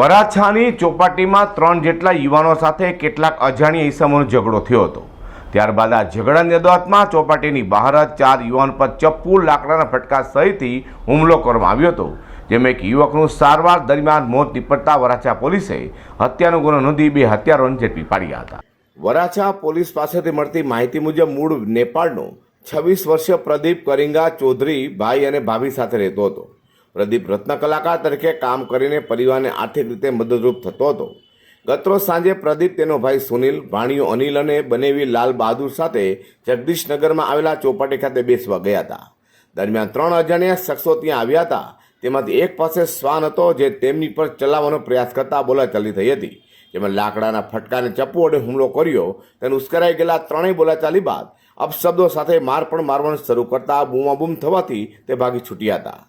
વરાછાની ચોપાટીમાં ત્રણ જેટલા યુવાનો સાથે કેટલાક અજાણ્યા ઈસમોનો ઝઘડો થયો હતો. ત્યારબાદ આ ઝઘડાની અદાવતમાં ચોપાટીની બહાર જ ચાર યુવાન પર ચપ્પુ, લાકડાના ફટકા સહિતથી હુમલો કરવામાં આવ્યો હતો, જેમાં એક યુવકનું સારવાર દરમિયાન મોત નીપટતા વરાછા પોલીસે હત્યાનો ગુનો નોંધી બે હત્યારોને ઝડપી પાડ્યા હતા. વરાછા પોલીસ પાસેથી મળતી માહિતી મુજબ મૂળ નેપાળનો છવ્વીસ વર્ષીય પ્રદીપ કરિંગા ચૌધરી, ભાઈ અને ભાભી સાથે રહેતો હતો. પ્રદીપ રત્ન કલાકાર તરીકે કામ કરીને પરિવારને આર્થિક રીતે મદદરૂપ થતો હતો. ગતરોજ સાંજે પ્રદીપ તેનો ભાઈ સુનિલ, ભાણીઓ અનિલ અને બનેવી લાલ બહાદુર સાથે જગદીશનગરમાં આવેલા ચોપાટી ખાતે બેસવા ગયા હતા. દરમિયાન ત્રણ અજાણ્યા શખ્સો ત્યાં આવ્યા હતા. તેમાંથી એક પાસે શ્વાન હતો જે તેમની પર ચલાવવાનો પ્રયાસ કરતા બોલાચાલી થઈ હતી. જેમાં લાકડાના ફટકાને ચપ્પુ વડે હુમલો કર્યો, તેને ઉશ્કેરાઈ ગયેલા ત્રણેય બોલાચાલી બાદ અપશબ્દો સાથે માર પણ મારવાનું શરૂ કરતા બૂમાબૂમ થવાથી તે ભાગી છૂટ્યા હતા.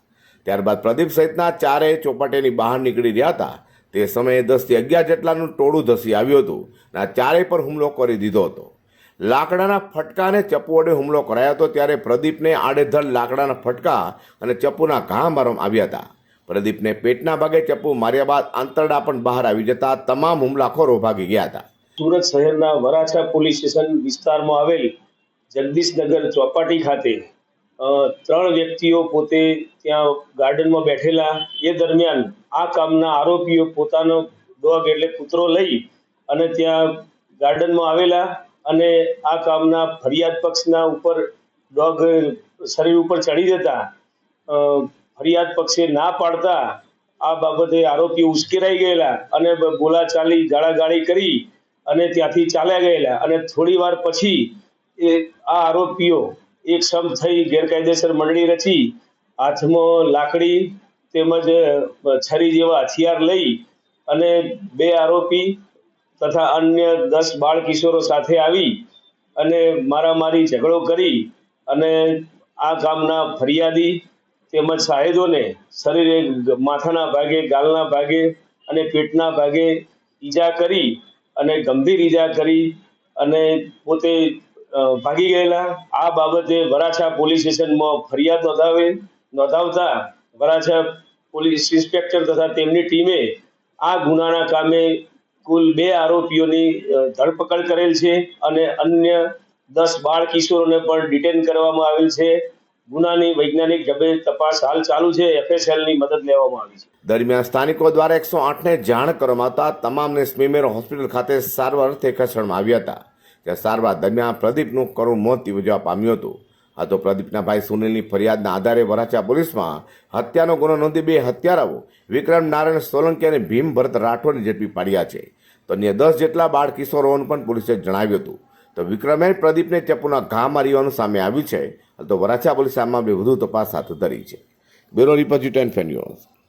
ત્યારબાદ પ્રદીપ સહિતના ચારેય ચોપાટીની બહાર નીકળી રહ્યા હતા. તે સમયે દસથી અગિયાર જેટલાનું ટોળું ધસી આવ્યું હતું અને આ ચારેય પર હુમલો કરી દીધો હતો. લાકડાના ફટકા અને ચપ્પુ વડે હુમલો કરાયો હતો ત્યારે પ્રદીપને આડેધડ લાકડાના ફટકા અને ચપ્પુના ઘા મારવામાં આવ્યા હતા. પ્રદીપને પેટના ભાગે ચપ્પુ માર્યા બાદ આંતરડા પણ બહાર આવી જતા તમામ હુમલાખોરો ભાગી ગયા હતા. સુરત શહેરના વરાછા પોલીસ સ્ટેશન વિસ્તારમાં આવેલ જગદીશનગર ચોપાટી ખાતે ત્રણ વ્યક્તિઓ પોતે ત્યાં ગાર્ડનમાં બેઠેલા. એ દરમિયાન આ કામના આરોપીઓ પોતાનો ડોગ એટલે કૂતરો લઈ અને ત્યાં ગાર્ડનમાં આવેલા અને આ કામના ફરિયાદ પક્ષના ઉપર ડોગ શરીર ઉપર ચડી જતા. ફરિયાદ પક્ષે ના પાડતા આ બાબતે આરોપીઓ ઉશ્કેરાઈ ગયેલા અને બોલાચાલી ગાળાગાળી કરી અને ત્યાંથી ચાલ્યા ગયેલા. અને થોડી વાર પછી એ આ આરોપીઓ એક સમ થઈ ગેરકાયદેસર મંડળી રચી, હાથમાં લાકડી તેમજ છરી જેવા હથિયાર લઈ અને બે આરોપી તથા અન્ય દસ બાળ કિશોરો સાથે આવી અને મારામારી ઝઘડો કરી અને આ ગામના ફરિયાદી તેમજ સાહેદોને શરીરે માથાના ભાગે, ગાલના ભાગે અને પેટના ભાગે ઈજા કરી અને ગંભીર ઈજા કરી અને પોતે ભાગી ગયેલા. આ બાબતે વરાછા પોલીસ સ્ટેશનમાં ફરિયાદ નોંધાવે નોંધાવતા વરાછા પોલીસ ઇન્સ્પેક્ટર તથા તેમની ટીમે આ ગુનાના કામે કુલ બે આરોપીઓની ધરપકડ કરેલ છે અને અન્ય દસ બાળ કિશોરોને પણ ડિટેન કરવામાં આવેલ છે. ગુનાની વૈજ્ઞાનિક ઢબે તપાસ હાલ ચાલુ છે. એફએસએલની મદદ લેવામાં આવી છે. દરમિયાન સ્થાનિકો દ્વારા એકસો આઠને જાણ કરવામાં આવતા તમામને સ્મીમેર હોસ્પિટલ ખાતે સારવાર અર્થે ખસેડવામાં આવ્યા હતા. ત્યાં સારવાર દરમિયાન પ્રદીપનું કરુણ મોત નિપજવા પામ્યું હતું. આ તો પ્રદીપના ભાઈ સુનિલની ફરિયાદના આધારે વરાછા પોલીસમાં હત્યાનો ગુનો નોંધી બે હત્યારાઓ, વિક્રમ નારાયણ સોલંકી અને ભીમ ભરત રાઠોડને ઝડપી પાડ્યા છે. તો અન્ય દસ જેટલા બાળ કિશોરોને પણ પોલીસે જણાવ્યું હતું. તો વિક્રમે પ્રદીપને ચપ્પુના ઘા માર્યાનું સામે આવ્યું છે. તો વરાછા પોલીસે આમાં બે વધુ તપાસ હાથ ધરી છે. Bureau report ten news.